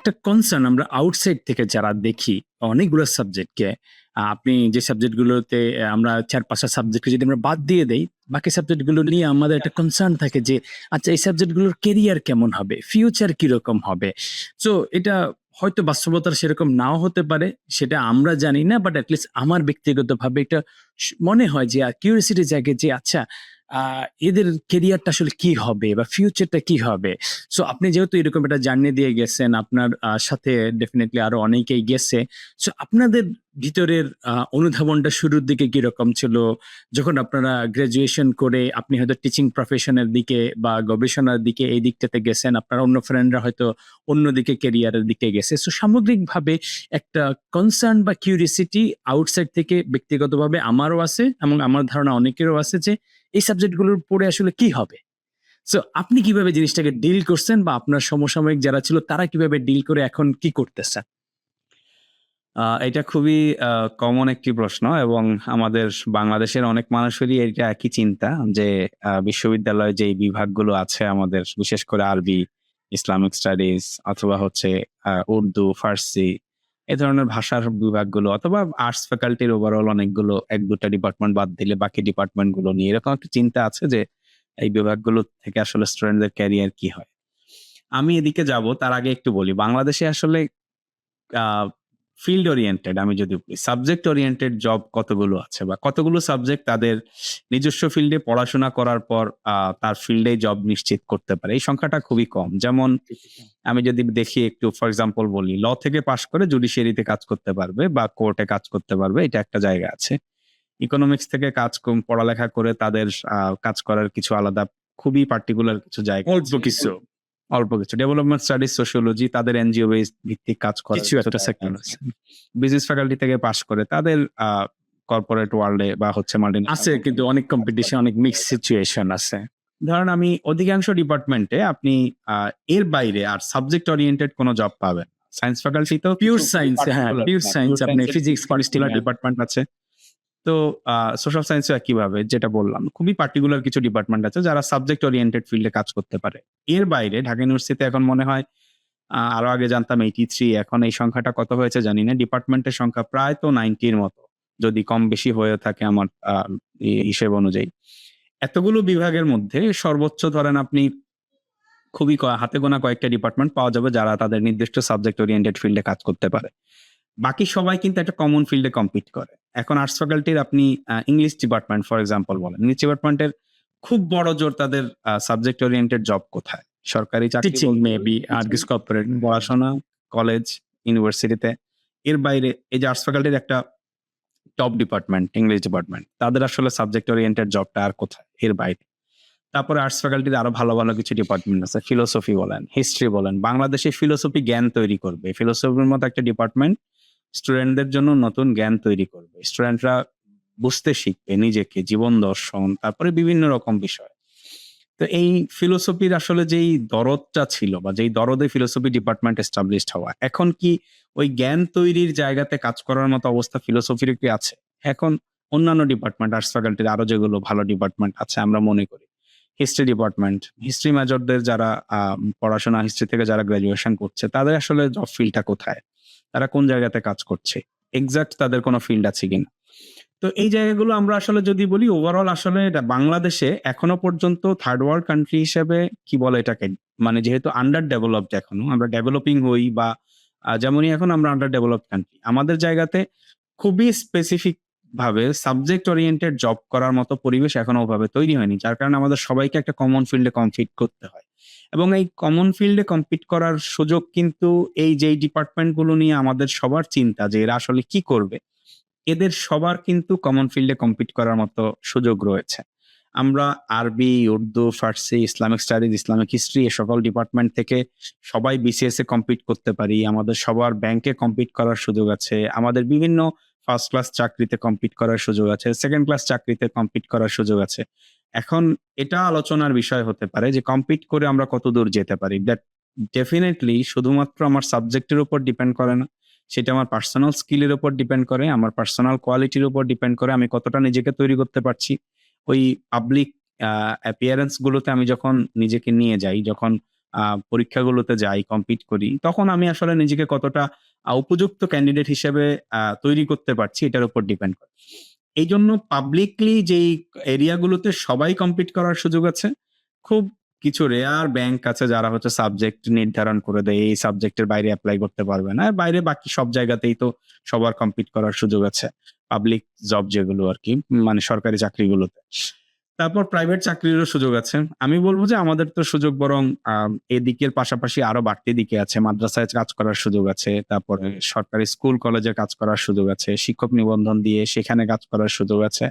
একটা কনসার্ন আমরা আউটসাইড থেকে যারা দেখি, অনেকগুলো সাবজেক্টকে আপনি যে সাবজেক্টগুলোতে আমরা চার পাঁচটা সাবজেক্টকে যদি আমরা বাদ দিয়ে দেই, বাকি সাবজেক্টগুলো নিয়ে আমাদের একটা কনসার্ন থাকে যে আচ্ছা এই সাবজেক্টগুলোর কেরিয়ার কেমন হবে? ফিউচার কীরকম হবে? সো এটা হয়তো বাস্তবতার সেরকম নাও হতে পারে, সেটা আমরা জানি না বাট অ্যাটলিস্ট আমার ব্যক্তিগতভাবে এটা মনে হয় যে কিউরিয়াসিটি জাগে যে আচ্ছা এদের কেরিয়ারটা আসলে কি হবে বা ফিউচারটা কি হবে? সো আপনি যেহেতু এরকম একটা জার্নি দিয়ে গেছেন, আপনার সাথে ডেফিনেটলি আরও অনেকেই গেছে। সো আপনাদের ভিতরের অনুধাবনটা শুরুর দিকে কীরকম ছিল? যখন আপনারা গ্রাজুয়েশন করে আপনি হয়তো টিচিং প্রফেশনের দিকে বা গবেষণার দিকে এই দিকটাতে গেছেন, আপনার অন্য ফ্রেন্ডরা হয়তো অন্যদিকে কেরিয়ারের দিকে গেছে। সো সামগ্রিকভাবে একটা কনসার্ন বা কিউরিয়াসিটি আউটসাইড থেকে ব্যক্তিগতভাবে আমারও আছে এবং আমার ধারণা অনেকেরও আছে যে এই সাবজেক্টগুলোর পড়ে আসলে কি হবে? সো আপনি কীভাবে জিনিসটাকে ডিল করছেন বা আপনার সমসাময়িক যারা ছিল, তারা কীভাবে ডিল করে এখন কি করতেছেন? এটা খুবই কমন একটি প্রশ্ন এবং আমাদের বাংলাদেশের অনেক মানুষেরই এটা একই চিন্তা যে বিশ্ববিদ্যালয়ে যে বিভাগগুলো আছে আমাদের, বিশেষ করে আরবি ইসলামিক স্টাডিজ অথবা হচ্ছে উর্দু, ফার্সি এই ধরনের ভাষার বিভাগগুলো অথবা আর্টস ফ্যাকাল্টির ওভারঅল অনেকগুলো, এক দুটা ডিপার্টমেন্ট বাদ দিলে বাকি ডিপার্টমেন্টগুলো নিয়ে এরকম একটা চিন্তা আছে যে, এই বিভাগগুলো থেকে আসলে স্টুডেন্টদের ক্যারিয়ার কি হয়? আমি এদিকে যাব, তার আগে একটু বলি, বাংলাদেশে আসলে ফিল্ড ওরিয়েন্টেড আমি যদি বলি সাবজেক্ট ওরিয়েন্টেড জব কতগুলো আছে বা কতগুলো সাবজেক্ট তাদের নিজস্ব ফিল্ডে পড়াশোনা করার পর তার ফিল্ডে জব নিশ্চিত করতে পারে? এই সংখ্যাটা খুবই কম। যেমন আমি যদি দেখি একটু ফর এক্সাম্পল বলি ল থেকে পাশ করে জুডিশিয়ারিতে কাজ করতে পারবে বা কোর্টে কাজ করতে পারবে এটা একটা জায়গা আছে। ইকোনমিক্স থেকে কাজ কম- পড়ালেখা করে তাদের আহ, কাজ করার কিছু আলাদা খুবই পার্টিকুলার কিছু জায়গা অল্প কিছু অল্প কিছু। ডেভেলপমেন্ট স্টাডিজ সোশিওলজি তাদের এনজিও বেস ভিত্তিক কাজ করে কিছু একটা সেক্টর আছে। বিজনেস ফ্যাকাল্টি থেকে পাশ করে তাদের কর্পোরেট ওয়ার্ল্ডে বা হচ্ছে মাল্টি আছে কিন্তু অনেক কম্পিটিশন অনেক মিক্স সিচুয়েশন আছে। ধরেন আমি অধিকাংশ ডিপার্টমেন্টে আপনি এর বাইরে আর সাবজেক্ট ওরিয়েন্টেড কোনো জব পাবেন। সায়েন্স ফ্যাকাল্টি তো পিওর সায়েন্স হ্যাঁ পিওর সায়েন্স আপনি ফিজিক্স পার্টিকুলার ডিপার্টমেন্ট আছে। তো সোশ্যাল সায়েন্সও একইভাবে যেটা বললাম, খুবই পার্টিকুলার কিছু ডিপার্টমেন্ট আছে যারা সাবজেক্ট ওরিয়েন্টেড ফিল্ডে কাজ করতে পারে। এর বাইরে ঢাকা ইউনিভার্সিটিতে এখন মনে হয় আরও আগে জানতাম এইটি থ্রি এখন এই সংখ্যাটা কত হয়েছে জানি না ডিপার্টমেন্টের সংখ্যা প্রায় তো নাইনটির মতো, যদি কম বেশি হয়ে থাকে আমার হিসেব অনুযায়ী। এতগুলো বিভাগের মধ্যে সর্বোচ্চ ধরেন আপনি খুবই হাতে গোনা কয়েকটা ডিপার্টমেন্ট পাওয়া যাবে যারা তাদের নির্দিষ্ট সাবজেক্ট ওরিয়েন্টেড ফিল্ডে কাজ করতে পারে। বাকি সবাই কিন্তু একটা কমন ফিল্ডে কম্পিট করে। এখন আর্টস ফ্যাকাল্টির আপনি ইংলিশ ডিপার্টমেন্ট ফর এক্সাম্পল বলেন। ইংলিশ ডিপার্টমেন্টের খুব বড় জোর তাদের সাবজেক্ট ওরিয়েন্টেড জব কোথায়? সরকারি চাকরি মেবি আর কিছু কর্পোরেট পড়াশোনা কলেজ ইউনিভার্সিটিতে এর বাইরে এই যে আর্টস ফ্যাকাল্টির একটা টপ ডিপার্টমেন্ট ইংলিশ ডিপার্টমেন্ট তাদের আসলে সাবজেক্ট ওরিয়েন্টেড জবটা আর কোথায়? এর বাইরে। তারপরে আর্টস ফ্যাকাল্টির আরও ভালো ভালো কিছু ডিপার্টমেন্ট আছে। ফিলোসফি বলেন হিস্ট্রি বলেন। বাংলাদেশে ফিলোসফি জ্ঞান তৈরি করবে। ফিলোসফির মতো একটা ডিপার্টমেন্ট স্টুডেন্টদের জন্য নতুন জ্ঞান তৈরি করবে। স্টুডেন্টরা বুঝতে শিখবে নিজেকে, জীবন দর্শন, তারপরে বিভিন্ন রকম বিষয়। তো এই ফিলোসফির আসলে যেই দরদটা ছিল বা যেই দরদে ফিলোসফি ডিপার্টমেন্ট এস্টাবলিশড হওয়া, এখন কি ওই জ্ঞান তৈরির জায়গাতে কাজ করার মতো অবস্থা ফিলোসফির কি আছে? এখন অন্যান্য ডিপার্টমেন্ট আর্টস ফ্যাকাল্টির আরও যেগুলো ভালো ডিপার্টমেন্ট আছে আমরা মনে করি। হিস্ট্রি ডিপার্টমেন্ট হিস্ট্রি মেজরদের যারা পড়াশোনা হিস্ট্রি থেকে যারা গ্রাজুয়েশন করছে, তাদের আসলে জব ফিল্ডটা কোথায়? তারা কোন জায়গাতে কাজ করছে? এক্সাক্ট তাদের কোনো ফিল্ড আছে কিনা? তো এই জায়গাগুলো আমরা আসলে যদি বলি ওভারঅল আসলে এটা বাংলাদেশে এখনও পর্যন্ত থার্ড ওয়ার্ল্ড কান্ট্রি হিসেবে কি বলে এটাকে? মানে যেহেতু আন্ডার ডেভেলপড এখনও, আমরা ডেভেলপিং হই বা যেমনই এখন আমরা আন্ডার ডেভেলপড কান্ট্রি আমাদের জায়গাতে খুবই স্পেসিফিক ভাবে সাবজেক্ট ওরিয়েন্টেড জব করার মতো পরিবেশ এখনও ওভাবে তৈরি হয়নি, যার কারণে আমাদের সবাইকে একটা কমন ফিল্ডে কম্পিট করতে হয়। এবং এই কমন ফিল্ডে কম্পিট করার সুযোগ কিন্তু এই যেই ডিপার্টমেন্টগুলো নিয়ে আমাদের সবার চিন্তা যে এরা আসলে কি করবে, এদের সবার কিন্তু কমন ফিল্ডে কম্পিট করার মতো সুযোগ রয়েছে। আমরা আরবি Urdu, Farsi, Islamic studies Islamic history এ সকল ডিপার্টমেন্ট থেকে সবাই বিসিএস এ কম্পিট করতে পারি, আমাদের সবার ব্যাংকে কম্পিট করার সুযোগ আছে, আমাদের বিভিন্ন ফার্স্ট ক্লাস চাকরিতে কম্পিট করার সুযোগ আছে সেকেন্ড ক্লাস চাকরিতে কম্পিট করার সুযোগ আছে। এখন এটা আলোচনার বিষয় হতে পারে যে কম্পিট করে আমরা কত দূর যেতে পারি। দ্যাট ডেফিনেটলি শুধুমাত্র আমার সাবজেক্টের উপর ডিপেন্ড করে না, সেটা আমার পার্সোনাল স্কিলের উপর ডিপেন্ড করে, আমার পার্সোনাল কোয়ালিটির উপর ডিপেন্ড করে আমি কতটা নিজেকে তৈরি করতে পারছি। ওই পাবলিক অ্যাপিয়ারেন্স গুলোতে আমি যখন নিজেকে নিয়ে যাই, যখন পরীক্ষাগুলোতে যাই কম্পিট করি, তখন আমি আসলে নিজেকে কতটা উপযুক্ত ক্যান্ডিডেট হিসেবে তৈরি করতে পারছি, এটার উপর ডিপেন্ড করে। এই জন্য পাবলিকলি যেই এরিয়াগুলোতে সবাই কম্পিট করার সুযোগ আছে, খুব কিছু রেয়ার ব্যাংক আছে যারা হচ্ছে সাবজেক্ট নির্ধারণ করে দেয়, এই সাবজেক্টের বাইরে অ্যাপ্লাই করতে পারবে না বাইরে বাকি সব জায়গাতেই তো সবার কম্পিট করার সুযোগ আছে পাবলিক জব যেগুলো আর কি মানে সরকারি চাকরিগুলোতে। তারপর প্রাইভেট চাকরিরও সুযোগ আছে। আমি বলব যে আমাদের তো সুযোগ বরং এদিকের পাশাপাশি আরও বাড়তি দিকে আছে। মাদ্রাসায় কাজ করার সুযোগ আছে তারপরে সরকারি স্কুল কলেজে কাজ করার সুযোগ আছে শিক্ষক নিবন্ধন দিয়ে সেখানে কাজ করার সুযোগ আছে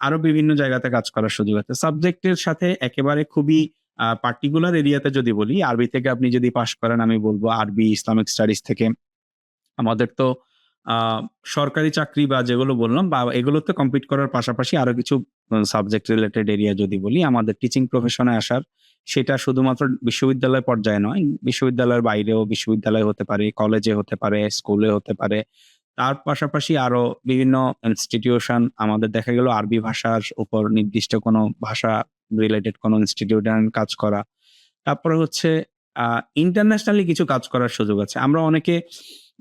আরও বিভিন্ন জায়গাতে কাজ করার সুযোগ আছে। সাবজেক্টের সাথে একেবারে খুবই পার্টিকুলার এরিয়াতে যদি বলি আরবি থেকে আপনি যদি পাশ করেন আমি বলব আরবি ইসলামিক স্টাডিজ থেকে। আমাদের তো আহ, সরকারি চাকরি বা যেগুলো বললাম বা এগুলোতে কম্পিট করার পাশাপাশি আরও কিছু সাবজেক্ট রিলেটেড এরিয়া যদি বলি, আমাদের টিচিং প্রফেশনে আসার সেটা শুধুমাত্র বিশ্ববিদ্যালয় পর্যায়ে নয়, বিশ্ববিদ্যালয়ের বাইরেও বিশ্ববিদ্যালয় হতে পারে কলেজে হতে পারে স্কুলে হতে পারে। তার পাশাপাশি আরও বিভিন্ন ইনস্টিটিউশন আমাদের দেখা গেল আরবি ভাষার উপর নির্দিষ্ট কোনো ভাষা রিলেটেড কোনো ইনস্টিটিউশন কাজ করা। তারপরে হচ্ছে ইন্টারন্যাশনালি কিছু কাজ করার সুযোগ আছে। আমরা অনেকে,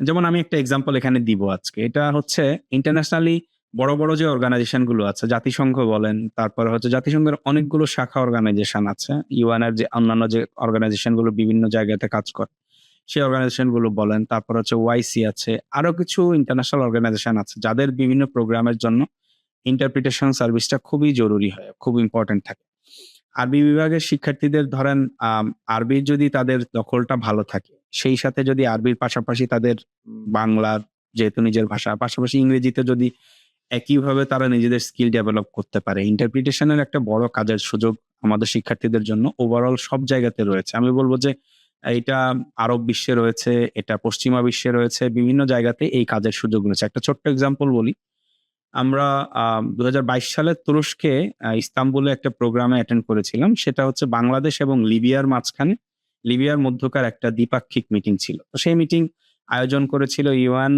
যেমন আমি একটা এক্সাম্পল এখানে দিব আজকে। এটা হচ্ছে ইন্টারন্যাশনালি বড় বড় যে অর্গানাইজেশনগুলো আছে জাতিসংঘ বলেন তারপরে হচ্ছে জাতিসংঘের অনেকগুলো শাখা অর্গানাইজেশন আছে। ইউএন এর যে অন্যান্য যে অর্গানাইজেশনগুলো বিভিন্ন জায়গাতে কাজ করে সেই অর্গানাইজেশনগুলো বলেন তারপর হচ্ছে ওয়াইসি আছে আরও কিছু ইন্টারন্যাশনাল অর্গানাইজেশন আছে যাদের বিভিন্ন প্রোগ্রামের জন্য ইন্টারপ্রিটেশন সার্ভিসটা খুবই জরুরি হয় খুব ইম্পর্টেন্ট থাকে। আরবি বিভাগের শিক্ষার্থীদের ধরেন আম, আরবির যদি তাদের দখলটা ভালো থাকে সেই সাথে যদি আরবির পাশাপাশি তাদের বাংলার যেহেতু নিজের ভাষা পাশাপাশি ইংরেজিতে যদি একইভাবে তারা নিজেদের স্কিল ডেভেলপ করতে পারে। ইন্টারপ্রিটেশনের একটা বড় কাজের সুযোগ আমাদের শিক্ষার্থীদের জন্য ওভারঅল সব জায়গাতে রয়েছে। আমি বলব যে এটা আরব বিশ্বে রয়েছে, এটা পশ্চিমা বিশ্বে রয়েছে, বিভিন্ন জায়গাতে এই কাজের সুযোগ রয়েছে। একটা ছোট্ট এক্সাম্পল বলি। আমরা দু সালে তুরস্কে ইস্তাম্বুলে একটা প্রোগ্রামে অ্যাটেন্ড করেছিলাম। সেটা হচ্ছে বাংলাদেশ এবং লিবিয়ার মাঝখানে, লিবিয়ার মধ্যকার একটা দ্বিপাক্ষিক মিটিং ছিল। তো সেই মিটিং আয়োজন করেছিল ইউএন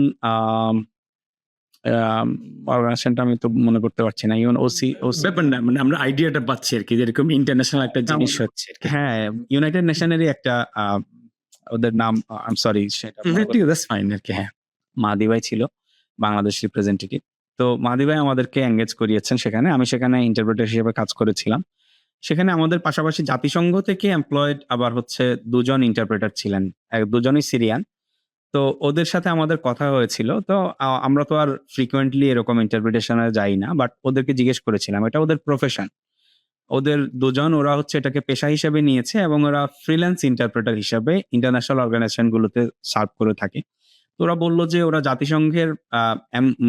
অর্গানাইজেশনটা আমি তো মনে করতে পারছি না। ইউএন ওসি ব্যাপার না মানে আমরা আইডিয়াটা পাচ্ছি আর কি যেরকম ইন্টারন্যাশনাল একটা জিনিস হচ্ছে হ্যাঁ ইউনাইটেড নেশনেরই একটা ওদের নাম আই সরি সেটা ঠিক আছে ফাইন আর কি হ্যাঁ। মাদি ভাই ছিল বাংলাদেশ রিপ্রেজেন্টেটিভ তো মাদি ভাই আমাদেরকে এঙ্গেজ করিয়েছেন সেখানে আমি সেখানে ইন্টারপ্রেটার হিসেবে কাজ করেছিলাম। সেখানে আমাদের পাশাপাশি জাতিসংঘ থেকে এমপ্লয়েড আবার হচ্ছে দুজন ইন্টারপ্রেটার ছিলেন দুজনই সিরিয়ান তো ওদের সাথে আমাদের কথা হয়েছিল। তো আমরা তো আর ফ্রিকোয়েন্টলি এরকম ইন্টারপ্রিটেশনে যাই না বাট ওদেরকে জিজ্ঞেস করেছিলাম, এটা ওদের প্রফেশন ওদের দুজন, ওরা হচ্ছে এটাকে পেশা হিসেবে নিয়েছে এবং ওরা ফ্রিল্যান্স ইন্টারপ্রেটার হিসেবে ইন্টারন্যাশনাল অর্গানাইজেশন গুলোতে সার্ভ করে থাকে। তো ওরা বলল যে, ওরা জাতিসংঘের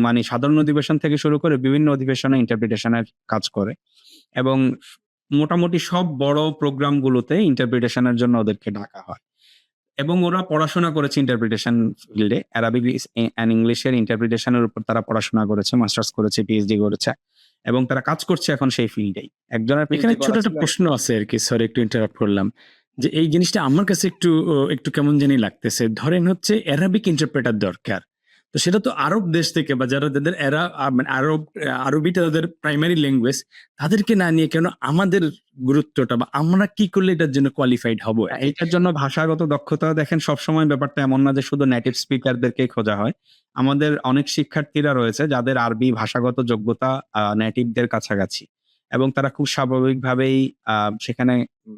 মানে সাধারণ অধিবেশন থেকে শুরু করে বিভিন্ন অধিবেশনে ইন্টারপ্রিটেশনের কাজ করে এবং মোটামুটি সব বড় প্রোগ্রাম গুলোতে ইন্টারপ্রিটেশনের জন্য ওদেরকে ডাকা হয়। এবং ওরা পড়াশোনা করেছে ইন্টারপ্রিটেশন ফিল্ডে অ্যারাবিক অ্যান্ড ইংলিশের ইন্টারপ্রিটেশনের উপর তারা পড়াশোনা করেছে মাস্টার্স করেছে পিএইচডি করেছে এবং তারা কাজ করছে এখন সেই ফিল্ডেই একজনের এখানে ছোট একটা প্রশ্ন আছে আর কি সরি একটু ইন্টারাপ্ট করলাম যে এই জিনিসটা আমার কাছে একটু একটু কেমন জানি লাগতেছে। ধরেন হচ্ছে অ্যারাবিক ইন্টারপ্রেটার দরকার তো সেটা তো আরব দেশ থেকে বা যারা যাদের এরা মানে আরব আরবিটা তাদের প্রাইমারি ল্যাঙ্গুয়েজ তাদেরকে না নিয়ে কেন আমাদের গুরুত্বটা বা আমরা কি করলে এটার জন্য কোয়ালিফাইড হব? এটার জন্য ভাষাগত দক্ষতা, দেখেন সবসময় ব্যাপারটা এমন না যে শুধু নেটিভ স্পিকারদেরকে খোঁজা হয়। আমাদের অনেক শিক্ষার্থীরা রয়েছে যাদের আরবি ভাষাগত যোগ্যতা নেটিভদের কাছাকাছি। এবং তারা খুব স্বাভাবিকভাবেই সেখানে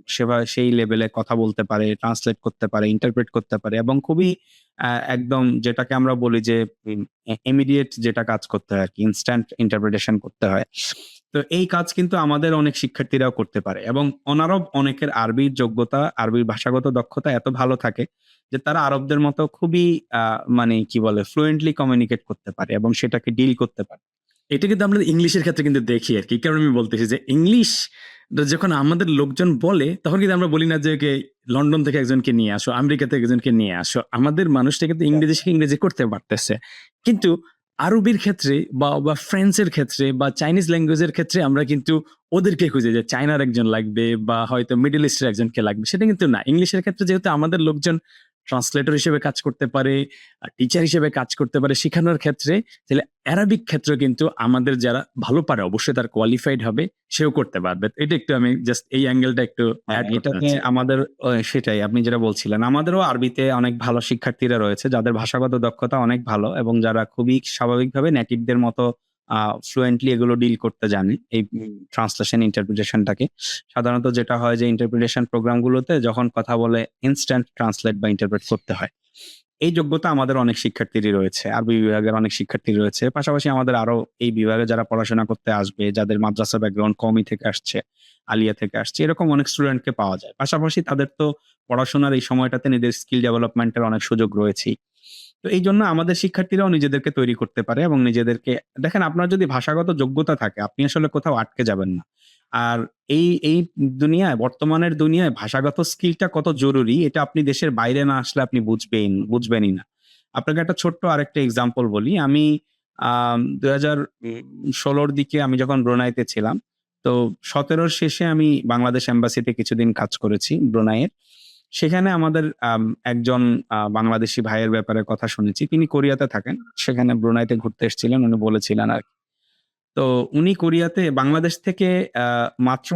সেবা, সেই লেভেলে কথা বলতে পারে ট্রান্সলেট করতে পারে ইন্টারপ্রেট করতে পারে এবং খুবই একদম যেটাকে আমরা বলি যে ইমিডিয়েট যেটা কাজ করতে হয় আর কি ইনস্ট্যান্ট ইন্টারপ্রিটেশন করতে হয়। তো এই কাজ কিন্তু আমাদের অনেক শিক্ষার্থীরাও করতে পারে এবং অনারব অনেকের আরবির যোগ্যতা আরবির ভাষাগত দক্ষতা এত ভালো থাকে যে তারা আরবদের মতো খুবই মানে কি বলে ফ্লুয়েন্টলি কমিউনিকেট করতে পারে এবং সেটাকে ডিল করতে পারে। এটা কিন্তু আমরা ইংলিশের ক্ষেত্রে কিন্তু দেখি আর কি। কারণ আমি বলতেছি যে ইংলিশ যখন আমাদের লোকজন বলে তখন কিন্তু আমরা বলি না যে লন্ডন থেকে একজনকে নিয়ে আসো আমেরিকা থেকে একজনকে নিয়ে আসো। আমাদের মানুষটা কিন্তু ইংরেজি শিখে ইংরেজি করতে পারতেছে। কিন্তু আরবির ক্ষেত্রে বা বা ফ্রেঞ্চের ক্ষেত্রে বা চাইনিজ ল্যাঙ্গুয়েজের ক্ষেত্রে আমরা কিন্তু ওদেরকে খুঁজে যে চায়নার একজন লাগবে বা হয়তো মিডল ইস্টের একজনকে লাগবে সেটা কিন্তু না। ইংলিশের ক্ষেত্রে যেহেতু আমাদের লোকজন ট্রান্সলেটর হিসেবে কাজ করতে পারে টিচার হিসেবে কাজ করতে পারে শেখানোর ক্ষেত্রে তাহলে অ্যারাবিক ক্ষেত্রে কিন্তু আমাদের যারা ভালো পারে অবশ্যই তার কোয়ালিফাইড হবে সেও করতে পারবে। এটা একটু আমি জাস্ট এই অ্যাঙ্গেলটা একটু হ্যাঁ, এটাতে আমাদের সেটাই আপনি যেটা বলছিলেন আমাদেরও আরবিতে অনেক ভালো শিক্ষার্থীরা রয়েছে যাদের ভাষাগত দক্ষতা অনেক ভালো এবং যারা খুবই স্বাভাবিকভাবে নেটিভদের মতো ফ্লুয়েন্টলি এগুলো ডিল করতে জানে এই ট্রান্সলেশন ইন্টারপ্রিটেশনটাকে সাধারণত যেটা হয় যে ইন্টারপ্রিটেশন প্রোগ্রামগুলোতে যখন কথা বলে ইনস্ট্যান্ট ট্রান্সলেট বা ইন্টারপ্রেট করতে হয়। এই যোগ্যতা আমাদের অনেক শিক্ষার্থীরই রয়েছে আরবি বিভাগের অনেক শিক্ষার্থী রয়েছে। পাশাপাশি আমাদের আরও এই বিভাগে যারা পড়াশোনা করতে আসবে যাদের মাদ্রাসা ব্যাকগ্রাউন্ড কমই থেকে আসছে আলিয়া থেকে আসছে এরকম অনেক স্টুডেন্টকে পাওয়া যায়। পাশাপাশি তাদের তো পড়াশোনার এই সময়টাতে নিজের স্কিল ডেভেলপমেন্টের অনেক সুযোগ রয়েছেই। তো এই জন্য আমাদের শিক্ষার্থীরাও নিজেদেরকে তৈরি করতে পারে এবং নিজেদেরকে, দেখেন আপনার যদি ভাষাগত যোগ্যতা থাকে, আপনি আসলে কোথাও আটকে যাবেন না। আর এই এই দুনিয়ায়, বর্তমানের দুনিয়ায় ভাষাগত স্কিলটা কত জরুরি, এটা আপনি দেশের বাইরে না আসলে আপনি বুঝবেন, বুঝবেনই না। আপনাকে একটা ছোট্ট আরেকটা এক্সাম্পল বলি। আমি দুই হাজার ষোলোর দিকে আমি যখন ব্রোনাইতে ছিলাম, তো সতেরোর শেষে আমি বাংলাদেশ এম্বাসিতে কিছুদিন কাজ করেছি ব্রোনাইয়ের। সেখানে আমাদের আম, একজন বাংলাদেশি ভাইয়ের ব্যাপারে কথা শুনেছি। তিনি কোরিয়াতে থাকেন। সেখানে ব্রুনাইতে ঘুরতে এসেছিলেন উনি বলেছিলেন আর। তো উনি কোরিয়াতে বাংলাদেশ থেকে মাত্র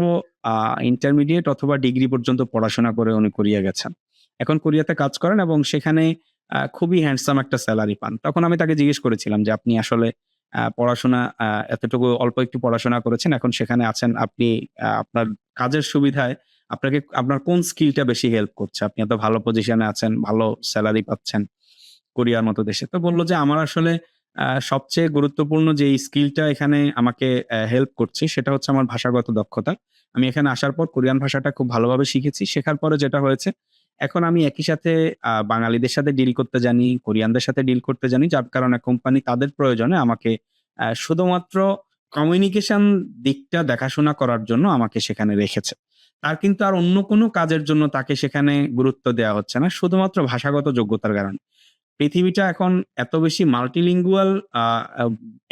ইন্টারমিডিয়েট অথবা ডিগ্রি পর্যন্ত পড়াশোনা করে উনি কোরিয়া গেছেন। এখন কোরিয়াতে কাজ করেন এবং সেখানে খুবই হ্যান্ডসাম একটা স্যালারি পান। তখন আমি তাকে জিজ্ঞেস করেছিলাম যে আপনি আসলে পড়াশোনা এতটুকু অল্প একটু পড়াশোনা করেছেন এখন সেখানে আছেন আপনি আপনার কাজের সুবিধায় আপনাকে, আপনার কোন স্কিলটা বেশি হেল্প করছে? আপনি এত ভালো পজিশনে আছেন, ভালো স্যালারি পাচ্ছেন কোরিয়ার মতো দেশে। তো বলল যে, আমার আসলে সবচেয়ে গুরুত্বপূর্ণ যে স্কিলটা এখানে আমাকে হেল্প করছে, সেটা হচ্ছে আমার ভাষাগত দক্ষতা। আমি এখানে আসার পর কোরিয়ান ভাষাটা খুব ভালোভাবে শিখেছি। শেখার পরে যেটা হয়েছে, এখন আমি একই সাথে বাঙালিদের সাথে ডিল করতে জানি, কোরিয়ানদের সাথে ডিল করতে জানি, যার কারণে কোম্পানি তাদের প্রয়োজনে আমাকে শুধুমাত্র কমিউনিকেশন দিকটা দেখাশোনা করার জন্য আমাকে সেখানে রেখেছে। তার কিন্তু আর অন্য কোনো কাজের জন্য তাকে সেখানে গুরুত্ব দেওয়া হচ্ছে না, শুধুমাত্র ভাষাগত যোগ্যতার কারণে। পৃথিবীটা এখন এত বেশি মাল্টিলিঙ্গুয়াল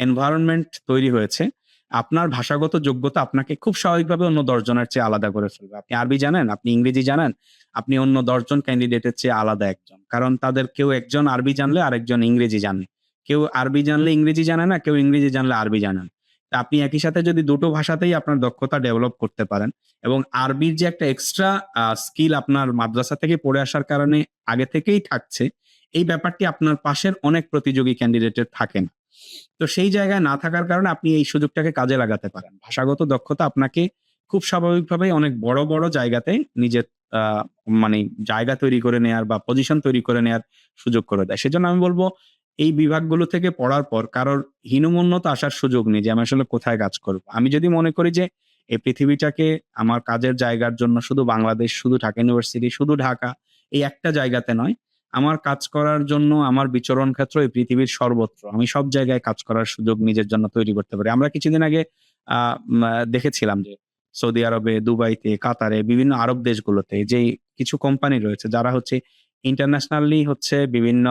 এনভায়রনমেন্ট তৈরি হয়েছে, আপনার ভাষাগত যোগ্যতা আপনাকে খুব স্বাভাবিকভাবে অন্য দশজনের চেয়ে আলাদা করে ফেলবে। আপনি আরবি জানেন, আপনি ইংরেজি জানেন, আপনি অন্য দশজন ক্যান্ডিডেটের চেয়ে আলাদা একজন। কারণ তাদের কেউ একজন আরবি জানলে আরেকজন ইংরেজি জানে। কেউ আরবি জানলে ইংরেজি জানে না, কেউ ইংরেজি জানলে আরবি জানে না। তা আপনি একই সাথে যদি দুটো ভাষাতেই আপনার দক্ষতা ডেভেলপ করতে পারেন এবং আরবির যে একটা এক্সট্রা স্কিল আপনার মাদ্রাসা থেকে পড়ে আসার কারণে আগে থেকেই থাকছে, এই ব্যাপারটি আপনার পাশের অনেক প্রতিযোগী ক্যান্ডিডেটের থাকে না। তো সেই জায়গায় না থাকার কারণে আপনি এই সুযোগটাকে কাজে লাগাতে পারেন। ভাষাগত দক্ষতা আপনাকে খুব স্বাভাবিকভাবেই অনেক বড় বড় জায়গাতে নিজের মানে জায়গা তৈরি করে নেয়ার বা পজিশন তৈরি করে নেয়ার সুযোগ করে দেয়। সেজন্য আমি বলব এই বিভাগগুলো থেকে পড়ার পর কারোর হীনমন্যত আসার সুযোগ নেই যে আমি আসলে কোথায় কাজ করব। আমি যদি মনে করি যে এই পৃথিবীটাকে আমার কাজের জায়গার জন্য শুধু বাংলাদেশ, শুধু ঢাকা ইউনিভার্সিটি, শুধু ঢাকা, এই একটা জায়গাতে নয়, আমার কাজ করার জন্য আমার বিচরণ ক্ষেত্র এই পৃথিবীর সর্বত্র। আমি সব জায়গায় কাজ করার সুযোগ নিজের জন্য তৈরি করতে পারি। আমরা কিছুদিন আগে দেখেছিলাম যে সৌদি আরবে, দুবাইতে, কাতারে বিভিন্ন আরব দেশগুলোতে যে কিছু কোম্পানি রয়েছে, যারা হচ্ছে ইন্টারন্যাশনালি হচ্ছে বিভিন্ন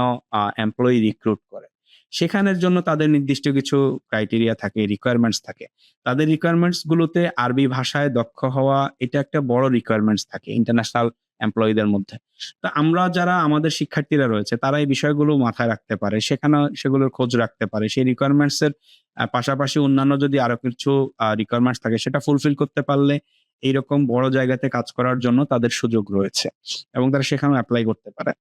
এমপ্লয়ি রিক্রুট করে। সেখানের জন্য তাদের নির্দিষ্ট কিছু ক্রাইটেরিয়া থাকে রিকোয়ারমেন্টস থাকে। তাদের রিকোয়ারমেন্টস গুলোতে আরবি ভাষায় দক্ষ হওয়া এটা একটা বড় রিকোয়ারমেন্টস থাকে ইন্টারন্যাশনাল এমপ্লয়ীদের মধ্যে। তো আমরা যারা আমাদের শিক্ষার্থীরা রয়েছে, তারা এই বিষয়গুলো মাথায় রাখতে পারে, সেখানে সেগুলোর খোঁজ রাখতে পারে। সেই রিকোয়ারমেন্টস এর পাশাপাশি অন্যান্য যদি আরও কিছু রিকোয়ারমেন্টস থাকে, সেটা ফুলফিল করতে পারলে এইরকম বড় জায়গাতে কাজ করার জন্য তাদের সুযোগ রয়েছে এবং তারা সেখানে অ্যাপ্লাই করতে পারে।